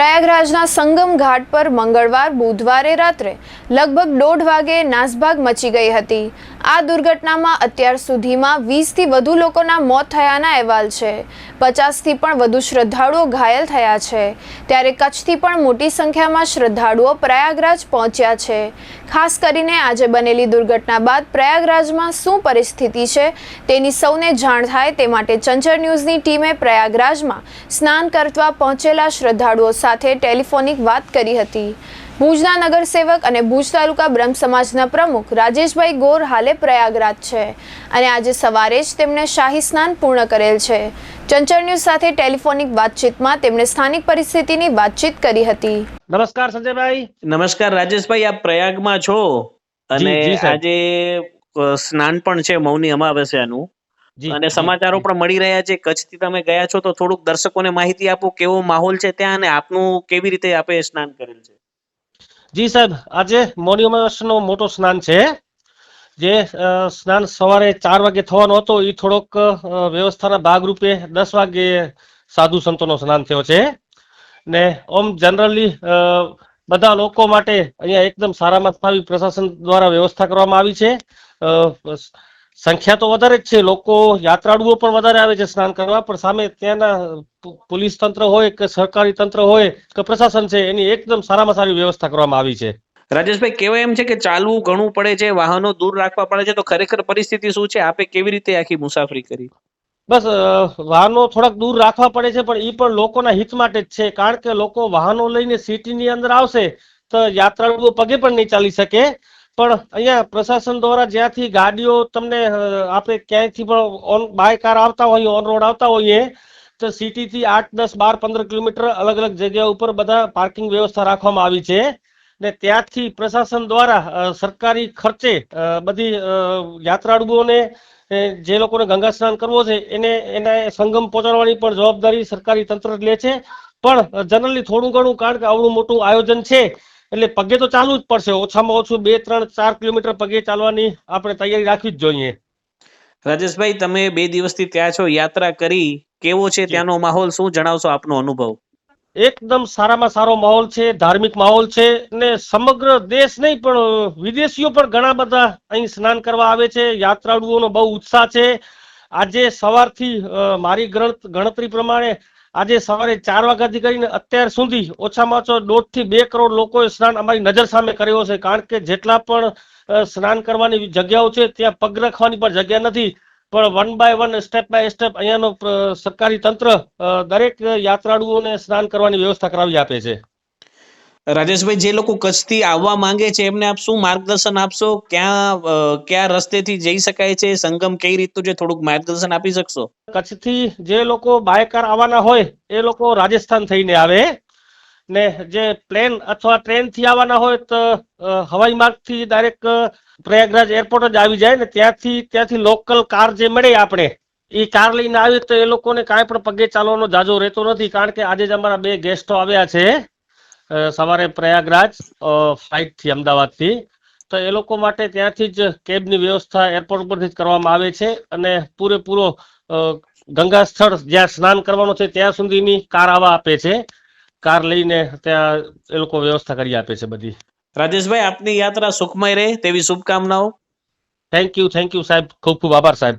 પ્રયાગરાજના સંગમ ઘાટ પર મંગળવાર બુધવારે રાત્રે લગભગ દોઢ વાગે નાસભાગ મચી ગઈ હતી. આ દુર્ઘટનામાં અત્યાર સુધીમાં વીસથી વધુ લોકોના મોત થયાના અહેવાલ છે. પચાસથી પણ વધુ શ્રદ્ધાળુઓ ઘાયલ થયા છે. ત્યારે કચ્છથી પણ મોટી સંખ્યામાં શ્રદ્ધાળુઓ પ્રયાગરાજ પહોંચ્યા છે. ખાસ કરીને આજે બનેલી દુર્ઘટના બાદ પ્રયાગરાજમાં શું પરિસ્થિતિ છે તેની સૌને જાણ થાય તે માટે ચંચળ ન્યૂઝની ટીમે પ્રયાગરાજમાં સ્નાન કરવા પહોંચેલા શ્રદ્ધાળુઓ સાથે ટેલિફોનિક વાત કરી હતી. ભુજના નગરસેવક અને ભુજ તાલુકા બ્રહ્મ સમાજના પ્રમુખ રાજેશભાઈ ગોર હાલે પ્રયાગરાજ છે અને આજે સવારે જ તેમણે શાહી સ્નાન પૂર્ણ કરેલ છે. ચંચળ ન્યૂઝ સાથે ટેલિફોનિક વાતચીતમાં તેમણે સ્થાનિક પરિસ્થિતિની વાતચીત કરી હતી. નમસ્કાર સંજયભાઈ. નમસ્કાર રાજેશભાઈ આપ પ્રયાગમાં છો? અને આજે સ્નાન પણ છે મૌની અમાવસ્યાનું. અને સમાચારો પણ મળી રહ્યા છે. કચ્છથી તમે ગયા છો તો થોડુંક દર્શકોને માહિતી આપો કેવો માહોલ છે ત્યાં અને આપનું કેવી રીતે આપે સ્નાન કરેલ છે? જી સાહેબ, આજે મોડી અમાવસ્યાનો મોટો સ્નાન છે. જે સ્નાન સવારે ચાર વાગે થવાનો હતો એ થોડોક વ્યવસ્થાના ભાગરૂપે દસ વાગે સાધુ સંતોનો સ્નાન થયો છે. ને ઓમ જનરલી બધા લોકો માટે અહીંયા એકદમ સારામાં સારી પ્રશાસન દ્વારા વ્યવસ્થા કરવામાં આવી છે. સંખ્યા તો વધારે જ છે. લોકો યાત્રાળુઓ પણ વધારે આવે છે સ્નાન કરવા. પણ સામે ત્યાંના પોલીસ તંત્ર હોય કે સરકારી તંત્ર હોય કે પ્રશાસન છે એની એકદમ સારામાં સારી વ્યવસ્થા કરવામાં આવી છે. રાજેશભાઈ કહેવાય એમ છે કે ચાલવું ઘણું પડે છે વાહનો દૂર રાખવા પડે છે તો ખરેખર પરિસ્થિતિ શું છે? આપે કેવી રીતે આખી મુસાફરી કરી? બસ વાહનો થોડાક દૂર રાખવા પડે છે પણ એ પણ લોકોના હિત માટે જ છે. કારણ કે લોકો વાહનો લઈને સિટીની અંદર આવશે તો યાત્રાળુઓ પગે પણ નહીં ચાલી શકે. પણ અહીંયા પ્રશાસન દ્વારા જ્યાંથી ગાડીઓ તમને આપણે ક્યાંયથી પણ ઓન, બાય કાર આવતા હોઈએ ઓન રોડ આવતા હોઈએ, તો સિટીથી આઠ, દસ, બાર, પંદર કિલોમીટર અલગ અલગ જગ્યા ઉપર બધા પાર્કિંગ વ્યવસ્થા રાખવામાં આવી છે. ને ત્યાંથી પ્રશાસન દ્વારા સરકારી ખર્ચે બધી યાત્રાળુઓને જે લોકોને ગંગા સ્નાન કરવો છે, એને એને સંગમ પહોંચાડવાની પણ જવાબદારી સરકારી તંત્ર લે છે. પણ જનરલી થોડું ઘણું કારણ કે આવડું મોટું આયોજન છે એટલે પગે તો ચાલવું જ પડશે. ઓછામાં ઓછું બે ત્રણ ચાર કિલોમીટર પગે ચાલવાની આપણે તૈયારી રાખવી જ જોઈએ. રાજેશભાઈ તમે બે દિવસથી ત્યાં છો યાત્રા કરી. કેવો છે ત્યાંનો માહોલ? શું જણાવશો આપનો અનુભવ? એકદમ સારામાં સારો માહોલ છે ધાર્મિક માહોલ છે ને સમગ્ર દેશ નહીં પણ વિદેશીઓ પણ ઘણા બધા અહીં સ્નાન કરવા આવે છે. યાત્રાળુઓનો બહુ ઉત્સાહ છે. આજે સવારથી મારી ગણતરી પ્રમાણે આજે સવારે ચાર વાગ્યાથી કરીને અત્યાર સુધી ઓછામાં ઓછો દોઢથી બે કરોડ લોકોએ સ્નાન અમારી નજર સામે કર્યો છે. કારણ કે જેટલા પણ સ્નાન કરવાની જગ્યાઓ છે, ત્યાં પગ રાખવાની પણ જગ્યા નથી. પણ one by one step by step અહીંયાનો સરકારી તંત્ર દરેક યાત્રાળુઓને સ્નાન કરવાની વ્યવસ્થા કરાવી આપે છે. રાજેશભાઈ, જે લોકો કચ્છથી આવવા માંગે છે, એમને આપ શું માર્ગદર્શન આપશો? ક્યાં ક્યાં રસ્તેથી જઈ શકાય છે? સંગમ કઈ રીતનું છે? થોડુંક માર્ગદર્શન આપી શકશો? કચ્છથી જે લોકો બાયકાર આવવાના હોય, એ લોકો રાજસ્થાન થઈને આવે. ને જે પ્લેન અથવા ટ્રેનથી આવવાના હોય તો હવાઈ માર્ગથી ડાયરેક્ટ પ્રયાગરાજ એરપોર્ટ જ આવી જાય ને ત્યાંથી ત્યાંથી લોકલ કાર જે મળે આપણે એ કાર લઈને આવી તો એ લોકોને કાંઈ પણ પગે ચાલવાનો જાજો રહેતો નથી, કારણ કે આજે જ અમારા બે ગેસ્ટો આવ્યા છે. સવારે પ્રયાગરાજ ફ્લાઇટથી અમદાવાદથી. તો એ લોકો માટે ત્યાંથી જ કેબની વ્યવસ્થા એરપોર્ટ પરથી જ કરવામાં આવે છે અને પૂરેપૂરો ગંગા સ્થળ જ્યાં સ્નાન કરવાનું છે ત્યાં સુધીની કાર આવા આપે છે. કાર લઈને ત્યાં એ લોકો વ્યવસ્થા કરી આપે છે બધી. રાજેશભાઈ આપની યાત્રા સુખમય રહે તેવી શુભકામનાઓ. થેન્ક યુ થેન્ક યુ સાહેબ. ખૂબ ખૂબ આભાર સાહેબ.